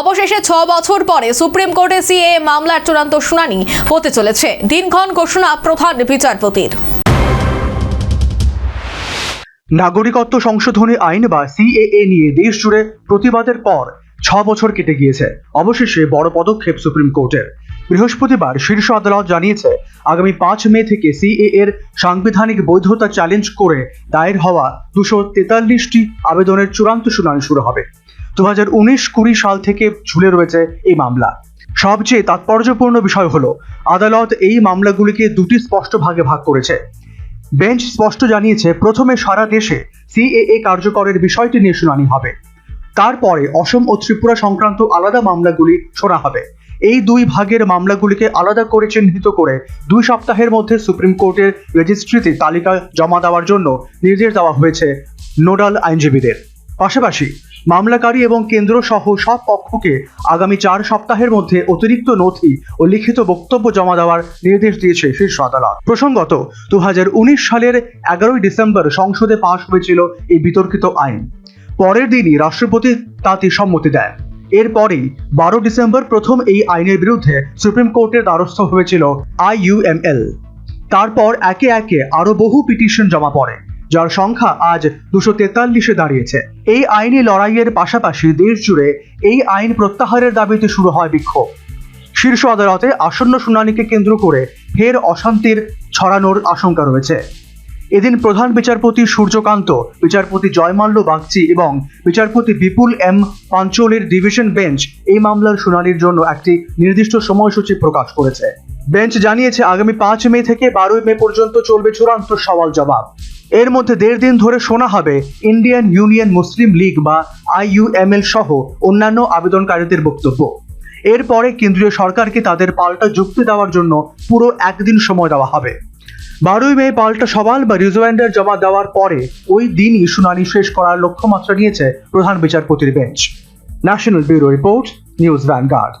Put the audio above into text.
অবশেষে ছ বছর পরে সুপ্রিম কোর্টে সিএ মামলার চূড়ান্ত শুনানি হতে চলেছে। দিনক্ষণ ঘোষণা প্রধান বিচারপতির। নাগরিকত্ব সংশোধনী আইন বা সিএএ নিয়ে দেশ জুড়ে প্রতিবাদের পর ছ বছর কেটে গিয়েছে। অবশেষে বড় পদক্ষেপ সুপ্রিম কোর্টের। বৃহস্পতিবার শীর্ষ আদালত জানিয়েছে, আগামী পাঁচ মে থেকে সিএ এর সাংবিধানিক বৈধতা চ্যালেঞ্জ করে দায়ের হওয়া দুশো তেতাল্লিশটি আবেদনের চূড়ান্ত শুনানি শুরু হবে। দু হাজার উনিশ কুড়ি সাল থেকে ঝুলে রয়েছে এই মামলা। সবচেয়ে তাৎপর্যপূর্ণ বিষয় হলো, আদালত এই মামলাগুলিকে দুটি স্পষ্ট ভাগে ভাগ করেছে। বেঞ্চ স্পষ্ট জানিয়েছে, প্রথমে সারা দেশে সিএএ কার্যকরের বিষয়টি নিয়ে শুনানি হবে। তারপরে অসম ও ত্রিপুরা সংক্রান্ত আলাদা মামলাগুলি শোনা হবে। এই দুই ভাগের মামলাগুলিকে আলাদা করে চিহ্নিত করে দুই সপ্তাহের মধ্যে সুপ্রিম কোর্টের রেজিস্ট্রিতে তালিকা জমা দেওয়ার জন্য নির্দেশ দেওয়া হয়েছে নোডাল আইনজীবীদের। পাশাপাশি মামলাকারী এবং কেন্দ্র সহ সব পক্ষকে আগামী চার সপ্তাহের মধ্যে অতিরিক্ত নথি ও লিখিত বক্তব্য জমা দেওয়ার নির্দেশ দিয়েছে শীর্ষ আদালত। প্রসঙ্গত, দুহাজার উনিশ সালের এগারোই ডিসেম্বর সংসদে পাশ হয়েছিল এই বিতর্কিত আইন। পরের দিনই রাষ্ট্রপতি তাতে সম্মতি দেন। এরপরেই বারো ডিসেম্বর প্রথম এই আইনের বিরুদ্ধে সুপ্রিম কোর্টের দ্বারস্থ হয়েছিল আইইউএমএল তারপর একে একে আরও বহু পিটিশন জমা পড়ে। যার সংখ্যা আজ দুশো তেতাল্লিশে দাঁড়িয়েছে। এই আইনি লড়াইয়ের পাশাপাশি দেশ জুড়ে এই আইন প্রত্যাহারের দাবিতে শুরু হয় বিক্ষোভ। শীর্ষ আদালতে আসন্ন শুনানিকে কেন্দ্র করে ফের অশান্তির ছড়ানোর আশঙ্কা রয়েছে। এদিন প্রধান বিচারপতি সূর্যকান্ত, বিচারপতি জয়মাল্য বাগচি এবং বিচারপতি বিপুল এম পাঞ্চলের ডিভিশন বেঞ্চ এই মামলার শুনানির জন্য একটি নির্দিষ্ট সময়সূচি প্রকাশ করেছে। বেঞ্চ জানিয়েছে, আগামী পাঁচ মে থেকে বারোই মে পর্যন্ত চলবে চূড়ান্ত সওয়াল জবাব এর মধ্যে দেড় দিন ধরে শোনা হবে ইন্ডিয়ান ইউনিয়ন মুসলিম লীগ বা আইইউএমএল সহ অন্যান্য আবেদনকারীদের বক্তব্য। এরপরে কেন্দ্রীয় সরকারকে তাদের পাল্টা যুক্তি দেওয়ার জন্য পুরো একদিন সময় দেওয়া হবে। বারোই মে পাল্টা সওয়াল বা রিজোয়েন্ডার জমা দেওয়ার পরে ওই দিনই শুনানি শেষ করার লক্ষ্যমাত্রা নিয়েছে প্রধান বিচারপতির bench. National bureau report, news Vanguard.